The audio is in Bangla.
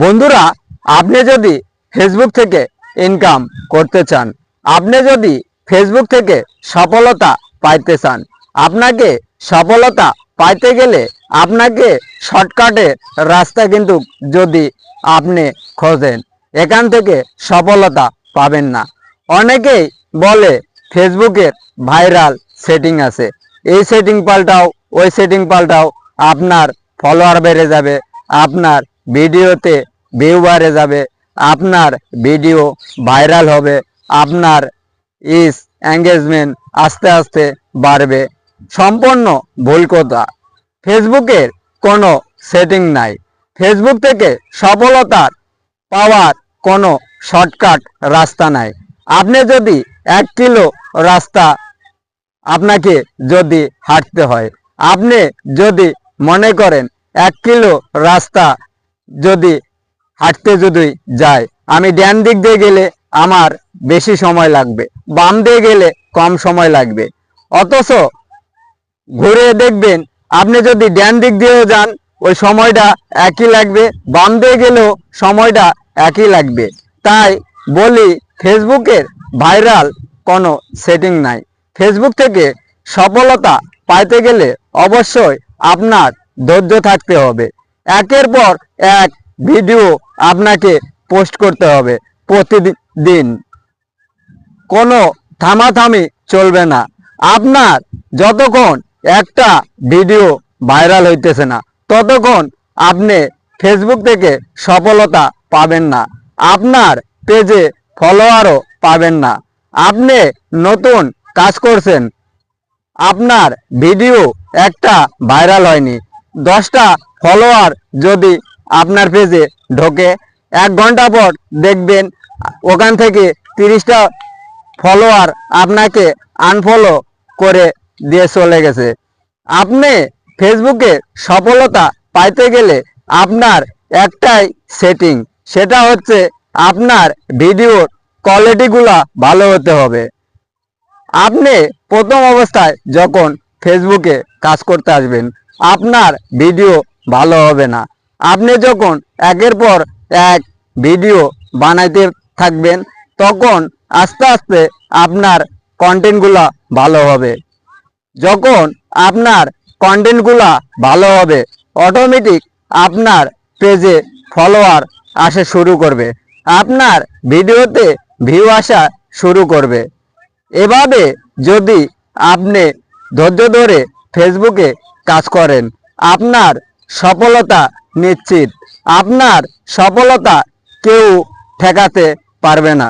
বন্ধুরা, আপনি যদি ফেসবুক থেকে ইনকাম করতে চান, আপনি যদি ফেসবুক থেকে সফলতা পাইতে চান, আপনাকে সফলতা পাইতে গেলে আপনাকে শর্টকাটে রাস্তা কিন্তু যদি আপনি খোঁজেন, এখান থেকে সফলতা পাবেন না। অনেকেই বলে ফেসবুকের ভাইরাল সেটিং আছে। এই সেটিং পাল্টাও, ওই সেটিং পাল্টাও আপনার ফলোয়ার বেড়ে যাবে, আপনার ভিডিওতে ভিউ বেড়ে যাবে, আপনার ভিডিও ভাইরাল হবে, আপনার ইস এঙ্গেজমেন্ট আস্তে আস্তে বাড়বে। সম্পূর্ণ ভুল কথা। ফেসবুকের কোনো সেটিং নাই। ফেসবুক থেকে সফলতার পাওয়ার কোনো শর্টকাট রাস্তা নাই। আপনি যদি এক কিলো রাস্তা আপনাকে যদি হাঁটতে হয়, আপনি যদি মনে করেন এক কিলো রাস্তা যদি হাঁটতে যদি যায় আমি ডান দিক দিয়ে গেলে আমার বেশি সময় লাগবে। বাম দিয়ে গেলে কম সময় লাগবে। অথচ ঘুরে দেখবেন, আপনি যদি ডান দিক দিয়েও যান, ওই সময়টা একই লাগবে। বাম দিয়ে গেলেও সময়টা একই লাগবে। তাই বলি, ফেসবুকের ভাইরাল কোনো সেটিং নাই। ফেসবুক থেকে সফলতা পাইতে গেলে অবশ্যই আপনার ধৈর্য থাকতে হবে। একের পর এক ভিডিও আপনাকে পোস্ট করতে হবে প্রতিদিন। কোনো থামাথামি চলবে না। আপনার যতক্ষণ একটা ভিডিও ভাইরাল হইতেছে না, ততক্ষণ আপনি ফেসবুক থেকে সফলতা পাবেন না। আপনার পেজে ফলোয়ারও পাবেন না। আপনি নতুন কাজ করছেন, আপনার ভিডিও একটা ভাইরাল হয়নি। দশটা ফলোয়ার যদি আপনার পেজে ঢোকে, এক ঘণ্টা পর দেখবেন ওখান থেকে তিরিশটা ফলোয়ার আপনাকে আনফলো করে দিয়ে চলে গেছে। আপনি ফেসবুকে সফলতা পাইতে গেলে আপনার একটাই সেটিং সেটা হচ্ছে আপনার ভিডিওর কোয়ালিটিগুলা ভালো হতে হবে। আপনি প্রথম অবস্থায় যখন ফেসবুকে কাজ করতে আসবেন, আপনার ভিডিও ভালো হবে না। আপনি যখন একের পর এক ভিডিও বানাইতে থাকবেন, তখন আস্তে আস্তে আপনার কন্টেন্টগুলো ভালো হবে। যখন আপনার কন্টেন্টগুলো ভালো হবে অটোমেটিক আপনার পেজে ফলোয়ার আসা শুরু করবে। আপনার ভিডিওতে ভিউ আসা শুরু করবে। এভাবে যদি আপনি ধৈর্য ধরে ফেসবুকে কাজ করেন, আপনার সফলতা নিশ্চিত। আপনার সফলতা কেউ ঠেকাতে পারবে না।